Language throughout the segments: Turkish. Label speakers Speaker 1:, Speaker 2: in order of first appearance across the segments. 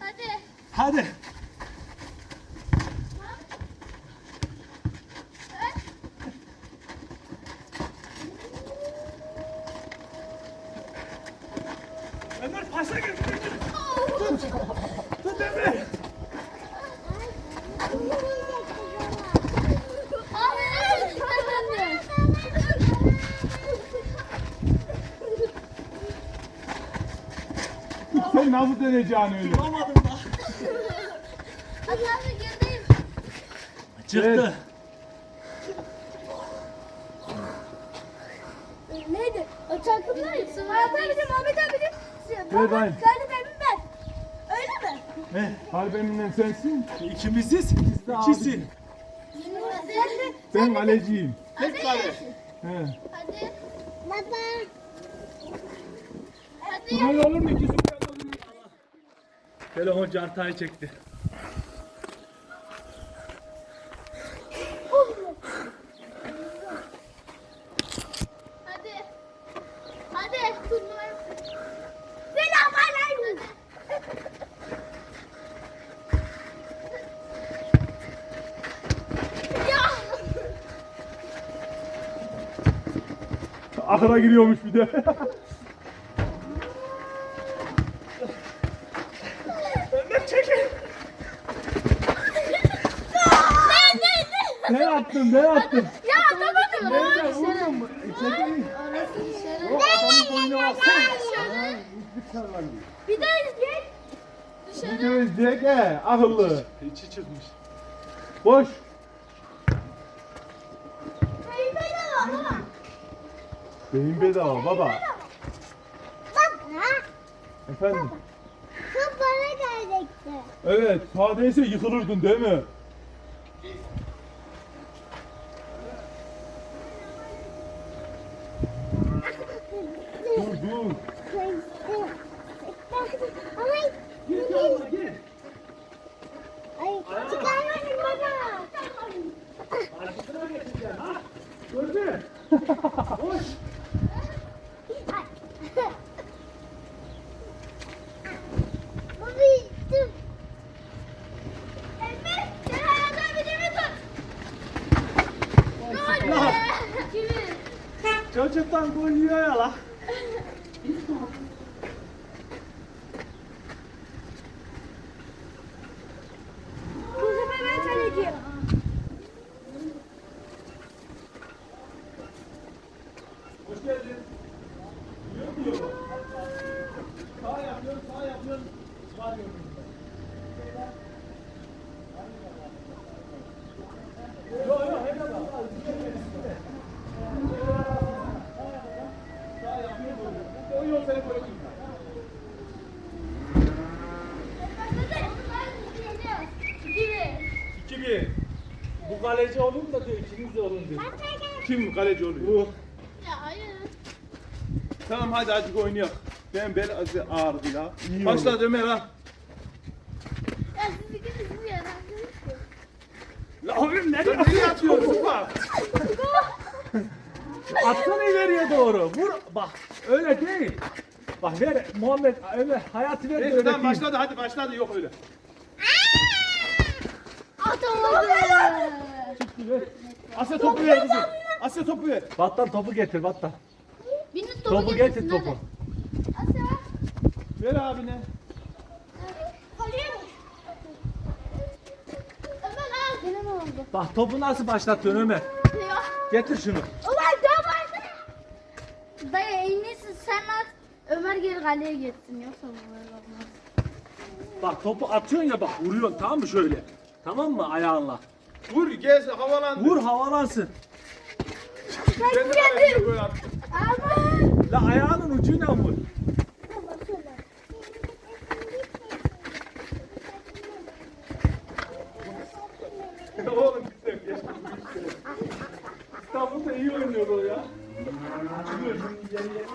Speaker 1: Hadi.
Speaker 2: Hadi. Ömer pasa gir. Tut Ömer. Sen nasıl deneyeceksin öyle?
Speaker 3: Duramadım da.
Speaker 1: Hadi abi girdeyim.
Speaker 2: Çıktı.
Speaker 1: Neydi? O çakımlar yoksa? Murat abi de Muhammed abi de.
Speaker 2: Ver ben.
Speaker 1: Galip abim ben. Öyle mi?
Speaker 2: Ne? Harbemimden sensin.
Speaker 3: İkimiziz.
Speaker 2: de
Speaker 3: İkisi.
Speaker 1: Sen de.
Speaker 2: Ben kaleciyim.
Speaker 3: Tek kale.
Speaker 2: He.
Speaker 1: Hadi. Baba. Hadi.
Speaker 2: Böyle olur mu? İkisi?
Speaker 3: Telefon cantayı çekti.
Speaker 1: Hadi. Hadi. Turnuvaya. Selamünaleyküm. Ya.
Speaker 2: Ahıra giriyormuş bir de.
Speaker 3: Ömer çekil.
Speaker 1: Ne ne
Speaker 2: yaptın? Ne yaptın?
Speaker 1: Ya atamadım.
Speaker 2: Nerede? Vurdun mu? Çekil.
Speaker 1: Orası dışarı.
Speaker 2: O adamın boynuna baksana.
Speaker 1: Dışarı. Bir daha izle. Dışarı.
Speaker 2: Gidiyoruz Jack he. Akıllı.
Speaker 3: İçi çıkmış.
Speaker 2: Boş.
Speaker 1: Hayır bedava baba.
Speaker 2: Beyin bedava baba.
Speaker 1: Bak.
Speaker 2: Efendim?
Speaker 1: Çok para gelecekti.
Speaker 2: Evet. Sadeyse yıkılırdın değil mi? Dur dur.
Speaker 1: Ay.
Speaker 3: Gir yanına gir.
Speaker 1: Ay. Çıkarmadın bana.
Speaker 3: Arkasına geçeceksin ha. Gördün. Boş.
Speaker 1: Bu bittim. Emre, sen hayatına bir demi tut. Gol be. Kimin?
Speaker 3: Çocuktan gol yiyor ya la.
Speaker 1: Bu sefer ben kaleciyim.
Speaker 3: Hoş geldin. Yiyor mu yiyor? Sağ yapıyorsun, sağ yapıyorsun. Var yapıyorsun. Yok yok hem de bak. Sağ yapıyor böyle. O yok seni böyle
Speaker 1: Kimi?
Speaker 3: 2-1. Bu kaleci mu da diyor, ikiniz de olun diyor. Kim kaleci oluyor?
Speaker 1: Ya hayır.
Speaker 2: Tamam hadi azıcık oynayalım. Ben bel azıcık ağrıdı ya.
Speaker 3: İyi
Speaker 2: Başla Ömer ha.
Speaker 1: Ya siz ikiniz mi yararsınız ki?
Speaker 3: La oğlum nereye
Speaker 2: nereye atıyorsun bak.
Speaker 3: Atsana ileriye doğru. Vur. Bak öyle değil. Bak ver Muhammed Ömer hayatı ver. de
Speaker 2: Neyse
Speaker 3: öyle
Speaker 2: tamam
Speaker 3: değil.
Speaker 2: başladı hadi başladı yok öyle.
Speaker 1: Atamadı.
Speaker 2: Asya topu ver kızım. Asya topu ver.
Speaker 3: Battan topu getir Battan.
Speaker 1: Biriniz topu,
Speaker 3: Topu
Speaker 1: getirsin,
Speaker 3: getir topu.
Speaker 1: hadi. Asya.
Speaker 2: Ver abine.
Speaker 1: Kaleye? Ömer al. Oldu.
Speaker 3: Bak topu nasıl başlatıyorsun Ömer?
Speaker 1: Ya.
Speaker 3: Getir şunu.
Speaker 1: Ulan daha. Dayı en iyisi sen at. Ömer geri kaleye gitsin yoksa bu böyle olmaz.
Speaker 3: Bak topu atıyorsun ya bak vuruyorsun tamam mı şöyle? Tamam mı ayağınla?
Speaker 2: Vur gez havalandır.
Speaker 3: Vur havalansın.
Speaker 2: Ben attım.
Speaker 1: Aman.
Speaker 3: La ayağının ucuyla vur.
Speaker 2: Oğlum güzel geçti bu işte. İstanbul'da iyi oynuyor o ya. Açılıyor şimdi yeni yeni.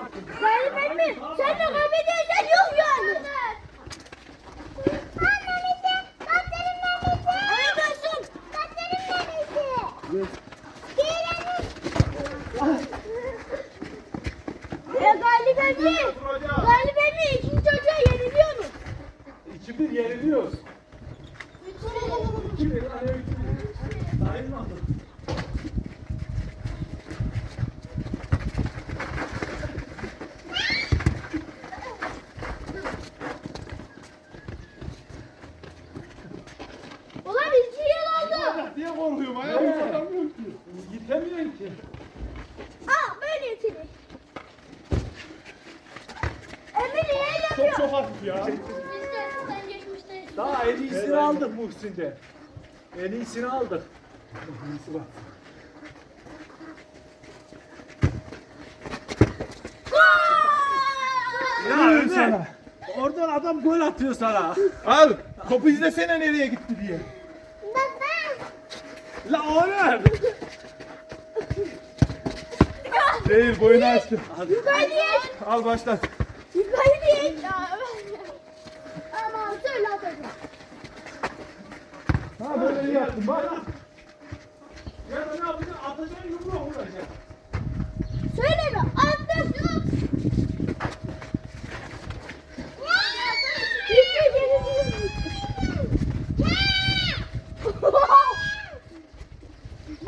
Speaker 1: Galip emmi sen de kaybedersen yok yani. Annemizi, katlerin annesi. Anlamıyorsun. Katlerin annesi. Diğerinin. Ya Galip emmi.
Speaker 3: Yeniliyoruz.
Speaker 1: Üç.
Speaker 3: Kim bilir? Hani üç bilir. Sayılmaz.
Speaker 1: Ulan iki yıl oldu.
Speaker 2: Diye korkuyorum. Ayağımı tutamıyorum ki.
Speaker 3: Gitemiyorsun ki.
Speaker 1: Aa böyle yetilir. Emir niye
Speaker 2: Çok
Speaker 1: yapıyor?
Speaker 2: çok hafif ya.
Speaker 1: Bizde sen geçmişte.
Speaker 3: Daha en iyisini aldık Muhsin'de. En iyisini aldık. Ya Ömer.
Speaker 2: sana.
Speaker 3: Oradan adam gol atıyor sana.
Speaker 2: Al. Topu izlesene nereye gitti diye.
Speaker 3: La Ömer.
Speaker 2: Değil boyunu açtı.
Speaker 1: Yukarı diye.
Speaker 2: Al başla.
Speaker 1: Yukarı diye. Ya Ömer. Aman söyle atacağım.
Speaker 2: Ha böyle iyi yaptın bak.
Speaker 3: Ya ne yapacaksın? Atacaksın yumruğu vuracaksın.
Speaker 1: Söyle be. Attım.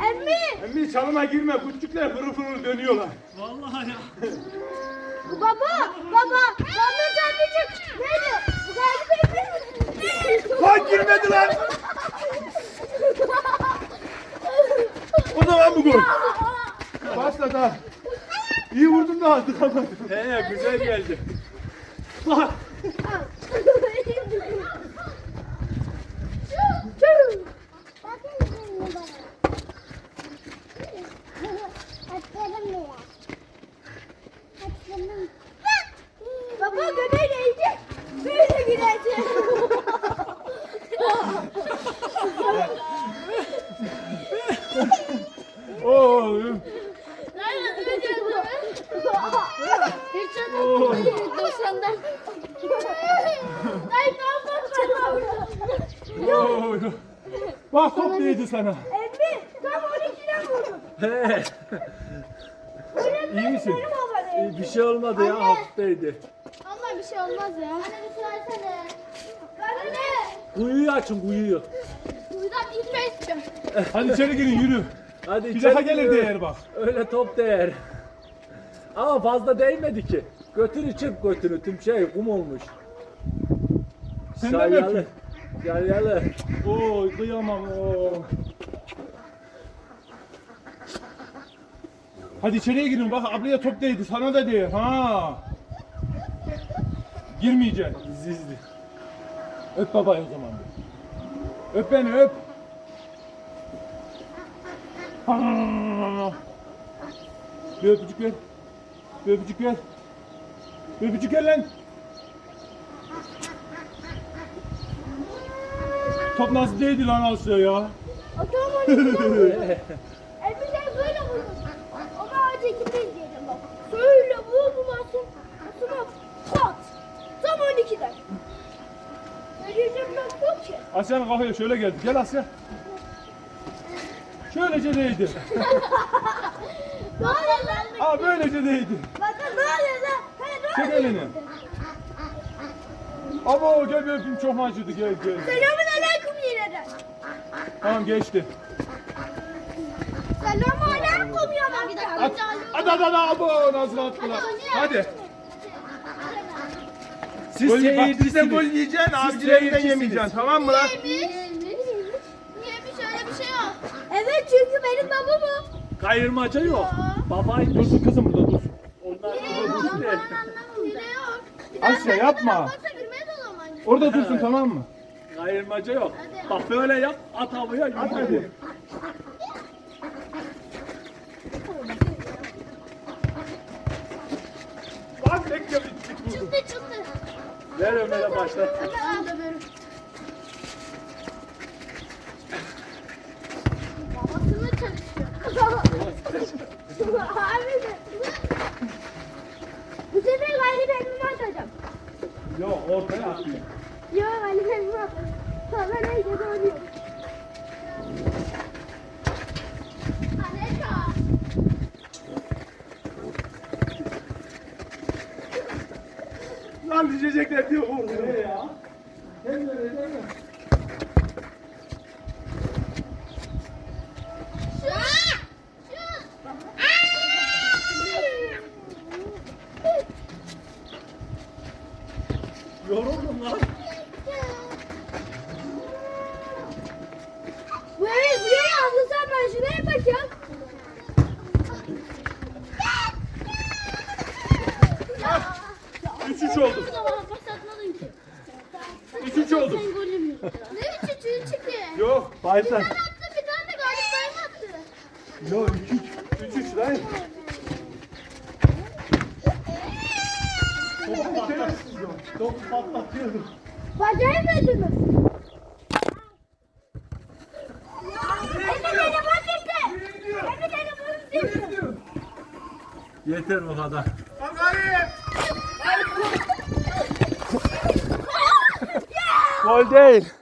Speaker 1: Emmi.
Speaker 2: Emmi çalıma girme. Küçükler fırıl fırıl dönüyorlar.
Speaker 3: Vallahi ya.
Speaker 1: Baba, baba, Muhammed amcacık neydi? Bu galiba Emmi.
Speaker 2: Lan girmedi lan. O zaman bu gol. Başla daha. İyi vurdun da aldık ama.
Speaker 3: He güzel geldi. Bak.
Speaker 1: Baba
Speaker 2: Oo. Bak top değdi sana.
Speaker 1: Emmi tam 12'den vurdum.
Speaker 3: He.
Speaker 2: İyi misin?
Speaker 1: Benim.
Speaker 3: Bir şey olmadı ya
Speaker 1: Anne.
Speaker 3: hafifteydi.
Speaker 1: Ama bir şey olmaz ya. Anne bir söylesene. Anne.
Speaker 3: Kuyuyu açın kuyuyu.
Speaker 1: Buradan gitme istiyorum.
Speaker 2: Hadi içeri girin yürü.
Speaker 3: Hadi
Speaker 2: Bir
Speaker 3: içeri
Speaker 2: daha gelir
Speaker 3: giriyor.
Speaker 2: değer bak.
Speaker 3: Öyle top değer. Ama fazla değmedi ki. Götünü çırp götünü tüm şey kum olmuş.
Speaker 2: Sen de mi
Speaker 3: Salyalı.
Speaker 2: Öpüyorsun?
Speaker 3: Salyalı.
Speaker 2: Oo kıyamam oo. Hadi içeriye girin bak ablaya top değdi sana da değer ha. Girmeyeceksin.
Speaker 3: Zizli.
Speaker 2: Öp babayı o zaman. Öp beni öp. Bir öpücük ver. Bir öpücük ver. Bir öpücük ver lan. Top nasıl değdi lan Asya ya?
Speaker 1: Atamam 12'den vurdum. Emmi sen böyle vurdun. Ama ağaca gitmeyiz diyeceğim bak. Böyle vurdum Asım. Asım'a pat. Tam 12'den. Ne diyeceğim ben yok ki.
Speaker 2: Asya'nın kafaya şöyle geldi. Gel Asya. Şöylece değdi.
Speaker 1: Ne oluyor lan?
Speaker 2: Aa böylece değdi.
Speaker 1: Bakın ne oluyor lan? Hani ne
Speaker 2: Çek
Speaker 1: oluyor?
Speaker 2: elini. Abo gel bir öpeyim çok acıdı gel gel.
Speaker 1: De.
Speaker 2: Tamam geçti.
Speaker 1: Selamun aleyküm ya bak.
Speaker 2: At, at at at nasıl attılar. Hadi.
Speaker 3: Siz
Speaker 2: Gol, bak, siz de gol yiyeceksin
Speaker 3: seyircisiniz.
Speaker 2: yemeyeceksin tamam mı lan?
Speaker 1: Niye bir şöyle bir şey yok? Evet çünkü benim babamım.
Speaker 3: Kayırmaca yok. Babaymış.
Speaker 2: Dursun kızım burada dursun.
Speaker 3: Onlar burada.
Speaker 1: Hile yok.
Speaker 2: Asya yapma. Orada dursun tamam mı?
Speaker 3: Kayırmaca yok. Bak böyle yap at havaya yumruk
Speaker 2: hadi.
Speaker 3: vur.
Speaker 2: Bak bekle bir çık vurdu.
Speaker 1: Çıktı çıktı.
Speaker 3: Ver Ömer'e başlat.
Speaker 1: Ben de böyle. Babasını çalışıyor. Abi de. Bu sefer galiba elimi atacağım.
Speaker 2: Yok ortaya atmıyor.
Speaker 1: Yok galiba elimi atacağım.
Speaker 4: Mbak.
Speaker 3: Faysal.
Speaker 1: Bir tane attı bir tane de galip dayım attı.
Speaker 3: Yo üç üç.
Speaker 4: Üç üç lan.
Speaker 3: Topu patlatıyordum. Topu patlatıyordum.
Speaker 1: Emre telefon gitti.
Speaker 3: Yeter o kadar. Gol değil.